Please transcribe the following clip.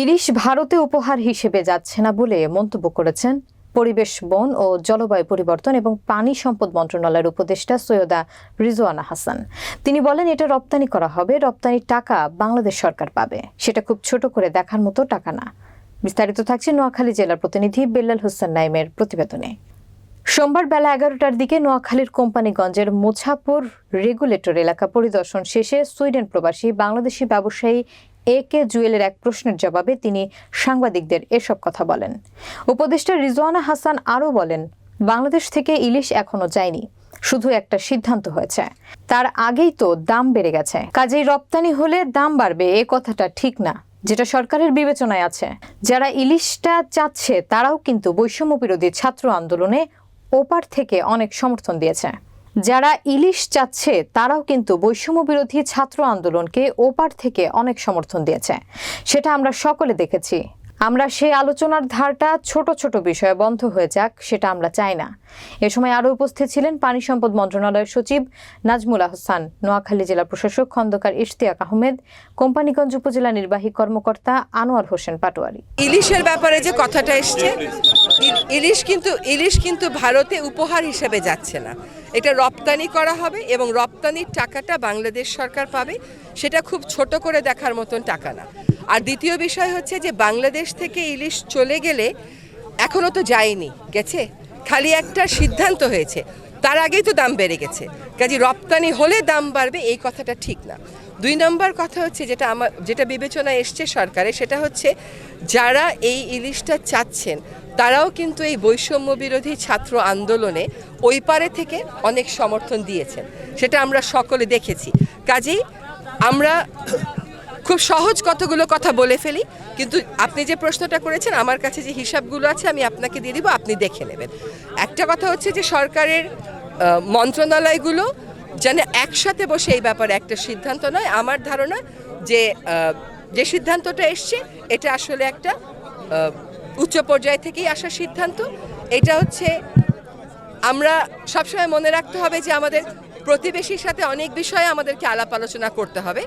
ইলিশ ভারতে উপহার হিসেবে যাচ্ছে না বলে মন্তব্য করেছেন পরিবেশ বন ও জলবায়ু পরিবর্তন এবং পানি সম্পদ মন্ত্রণালয়ের উপদেষ্টা সৈয়দা রিজওয়ানা হাসান। তিনি বলেন, এটা রপ্তানি করা হবে, রপ্তানির টাকা বাংলাদেশ সরকার পাবে। সেটা খুব ছোট করে দেখার মতো টাকা না। বিস্তারিত থাকছে নোয়াখালী জেলার প্রতিনিধি বেল্লাল হোসেন নাইমের প্রতিবেদনে। সোমবার বেলা এগারোটার দিকে নোয়াখালীর কোম্পানিগঞ্জের মোছাপুর রেগুলেটর এলাকা পরিদর্শন শেষে সুইডেন প্রবাসী বাংলাদেশি ব্যবসায়ী এ কে জুয়েলের এক প্রশ্নের জবাবে তিনি সাংবাদিকদের এসব কথা বলেন। উপদেষ্টা রিজওয়ানা হাসান আরও বলেন, বাংলাদেশ থেকে ইলিশ এখনও যায়নি, শুধু একটা সিদ্ধান্ত হয়েছে। তার আগেই তো দাম বেড়ে গেছে। কাজেই রপ্তানি হলে দাম বাড়বে, এ কথাটা ঠিক না, যেটা সরকারের বিবেচনায় আছে। যারা ইলিশটা চাচ্ছে, তারাও কিন্তু বৈষম্য বিরোধী ছাত্র আন্দোলনে ওপার থেকে অনেক সমর্থন দিয়েছে। যারা ইলিশ চাচ্ছে, তারাও কিন্তু বৈষম্য বিরোধী ছাত্র আন্দোলনকে ওপার থেকে অনেক সমর্থন দিয়েছে। সেটা আমরা সকলে দেখেছি। আমরা সেই আলোচনার ধারটা ছোট ছোট বিষয়ে বন্ধ হয়ে যাক, সেটা আমরা চাই না। এ সময় আরও উপস্থিত ছিলেন পানি সম্পদ মন্ত্রণালয়ের সচিব নাজমুল আহসান, নোয়াখালী জেলা প্রশাসক খন্দকার ইশতিয়াক আহমেদ, কোম্পানিগঞ্জ উপজেলা নির্বাহী কর্মকর্তা আনোয়ার হোসেন পাটোয়ারি। ইলিশের ব্যাপারে যে কথাটা এসছে ইল- ইলিশ কিন্তু ইলিশ কিন্তু ভারতে উপহার হিসেবে যাচ্ছে না। এটা রপ্তানি করা হবে এবং রপ্তানির টাকাটা বাংলাদেশ সরকার পাবে, সেটা খুব ছোট করে দেখার মতন টাকা না। আর দ্বিতীয় বিষয় হচ্ছে যে বাংলাদেশ থেকে ইলিশ চলে গেলে এখনও তো যায়নি, গেছে? খালি একটা সিদ্ধান্ত হয়েছে, তার আগেই তো দাম বেড়ে গেছে। কাজে রপ্তানি হলে দাম বাড়বে, এই কথাটা ঠিক না। দুই নম্বর কথা হচ্ছে যেটা আমার, যেটা বিবেচনায় এসছে সরকারে, সেটা হচ্ছে যারা এই ইলিশটা চাচ্ছেন, তারাও কিন্তু এই বৈষম্য বিরোধী ছাত্র আন্দোলনে ওই পারে থেকে অনেক সমর্থন দিয়েছেন। সেটা আমরা সকলে দেখেছি। কাজেই আমরা খুব সহজ কতগুলো কথা বলে ফেলি, কিন্তু আপনি যে প্রশ্নটা করেছেন, আমার কাছে যে হিসাবগুলো আছে, আমি আপনাকে দিয়ে দিব, আপনি দেখে নেবেন। একটা কথা হচ্ছে যে সরকারের মন্ত্রণালয়গুলো যেন একসাথে বসে এই ব্যাপারে একটা সিদ্ধান্ত নয়। আমার ধারণা যে যে সিদ্ধান্তটা এসছে, এটা আসলে একটা উচ্চ পর্যায় থেকেই আসা সিদ্ধান্ত। এটা হচ্ছে, আমরা সবসময় মনে রাখতে হবে যে আমাদের প্রতিবেশীর সাথে অনেক বিষয়ে আমাদেরকে আলাপ আলোচনা করতে হবে।